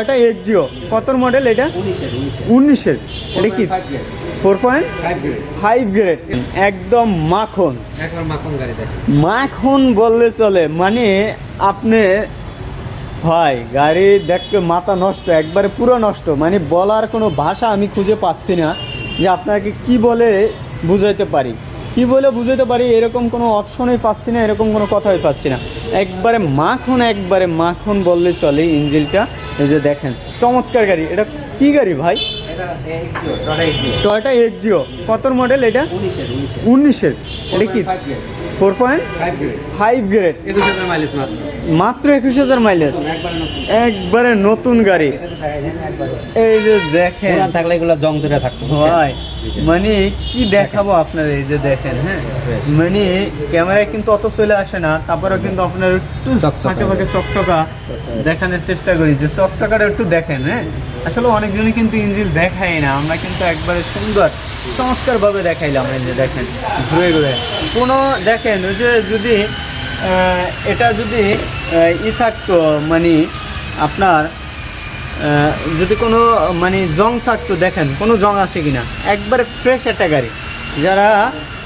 এটা এক্সিও কত মডেল এটা? উনিশের। এটা কি? ফোর পয়েন্ট ফাইভ গ্রেড একদম মাখন। মাখন বললে চলে। মানে আপনি, ভাই, গাড়ি দেখতে মাথা নষ্ট, একবারে পুরো নষ্ট। মানে বলার কোনো ভাষা আমি খুঁজে পাচ্ছি না যে আপনাকে কি বলে বুঝাইতে পারি। কি বলে বুঝাইতে পারি এরকম কোনো অপশনই পাচ্ছি না, এরকম কোনো কথাই পাচ্ছি না। একবারে মাখন একবারে মাখন বললে চলে ইঞ্জিনটা এই যে দেখেন চমৎকার গাড়ি। এটা কি গাড়ি ভাই? টয়টা এক জিও কতর টয়টা এক্সিও কত মডেল এটা? উনিশের এটা কি? ফোর পয়েন্ট ফাইভ গ্রেড একুশ হাজার মাইলেজ মাত্র। মাত্র একুশ হাজার মাইলেজ একবারে নতুন। গাড়ি। এই যে দেখেন। থাকলে এগুলো জং ধরে থাকতো বুঝছেন? মানে কি দেখাবো আপনার এই যে দেখেন হ্যাঁ? মানে ক্যামেরায় কিন্তু অত চলে আসে না তারপরেও কিন্তু আপনার একটু চকচকা। ফাঁকে ফাঁকে চকচকা দেখানোর চেষ্টা করি যে চকচকাটা একটু দেখেন হ্যাঁ? আসলে অনেকজনই কিন্তু ইঞ্জিল দেখায় না আমরা কিন্তু একবারে সুন্দর চমৎকারভাবে দেখাইলাম এই যে দেখেন ঘুরে ঘুরে। কোনো দেখেন ওই যে যদি এটা যদি ই থাকতো মানে আপনার যদি কোনো মানে জং থাকতো দেখেন কোনো জং আছে কি না একবারে ফ্রেশ একটা গাড়ি। যারা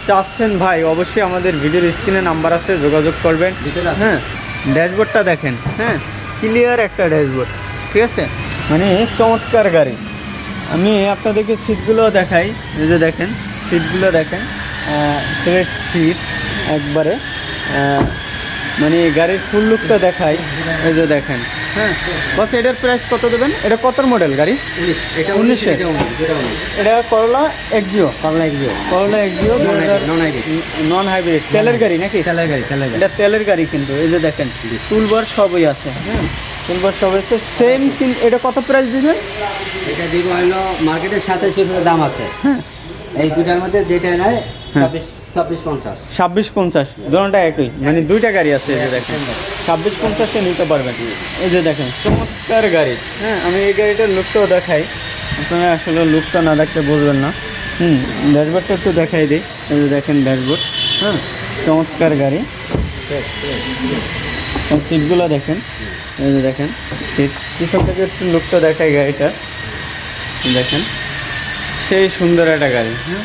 চাচ্ছেন ভাই অবশ্যই আমাদের ভিডিওর স্ক্রিনে নাম্বার আছে যোগাযোগ করবেন। হ্যাঁ ড্যাশবোর্ডটা দেখেন। হ্যাঁ ক্লিয়ার একটা ড্যাশবোর্ড ঠিক আছে? মানে চমৎকার গাড়ি। আমি আপনাদেরকে সিটগুলো দেখাই। যে দেখেন সিটগুলো দেখেন। স্ট্রেট সিট একবারে মানে গাড়ির ফুল লুকটা দেখাই। এই যে দেখেন। হ্যাঁ? বস এটার প্রাইস কত দেবেন? এটা কত মডেল গাড়ি? এটা উনিশ এটা Corolla Axio Corolla Corolla Axio Non hybrid, non hybrid। Non hybrid তেলের গাড়ি নাকি? তেলের গাড়ি তেলের গাড়ি। এটা তেলের গাড়ি কিন্তু। এই যে দেখেন টুলবার সবই আছে। হ্যাঁ? টুলবার সবই আছে। সেম কিন্তু এটা কত প্রাইস দিবেন? এটা দিব হলো মার্কেটের সাথে দাম আছে। হ্যাঁ। এই দুটার মধ্যে যেটা নেয় হ্যাঁ। ছাব্বিশ ছাব্বিশ পঞ্চাশ। ছাব্বিশ পঞ্চাশ দুটা একই। মানে দুইটা গাড়ি আছে এই যে দেখেন। ছাব্বিশ পঞ্চাশে নিতে পারবেন। এই যে দেখেন চমৎকার গাড়ি। হ্যাঁ আমি এই গাড়িটার লুকটাও দেখাই। আপনারা আসলে লুকটা না দেখতে বুঝবেন না। হুম ড্যাশবোর্ডটা একটু দেখাই দিই। এই যে দেখেন ড্যাশবোর্ড হ্যাঁ চমৎকার গাড়ি। সিটগুলো দেখেন। এই যে দেখেন সিট পিছন থেকে একটু লুকটা দেখাই গাড়িটার দেখেন সেই সুন্দর একটা গাড়ি। হ্যাঁ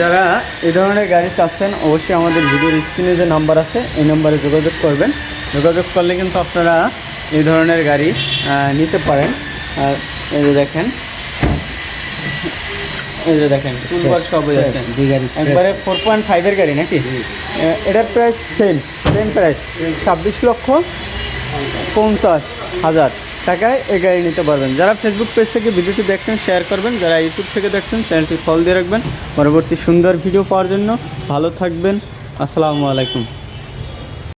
যারা এই ধরনের গাড়ি চাচ্ছেন অবশ্যই আমাদের ভিডিওর স্ক্রিনে যে নাম্বার আছে এই নাম্বারে যোগাযোগ করবেন। যোগাযোগ করলে কিন্তু আপনারা এই ধরনের গাড়ি নিতে পারেন। আর এই যে দেখেন এই যে দেখেন টুলবার সবই আছে দুই গাড়ি একবারে ফোর পয়েন্ট ফাইভের গাড়ি নাকি? এটার প্রাইস সেম সেম প্রাইস ছাব্বিশ লক্ষ পঞ্চাশ হাজার। টাকায় এই গাড়ি নিতে পারবেন। যারা ফেসবুক পেজ থেকে ভিডিওটি দেখছেন শেয়ার করবেন। যারা ইউটিউব থেকে দেখছেন চ্যানেলটি ফল দিয়ে রাখবেন। পরবর্তী সুন্দর ভিডিও পাওয়ার জন্য ভালো থাকবেন। আসসালামু আলাইকুম।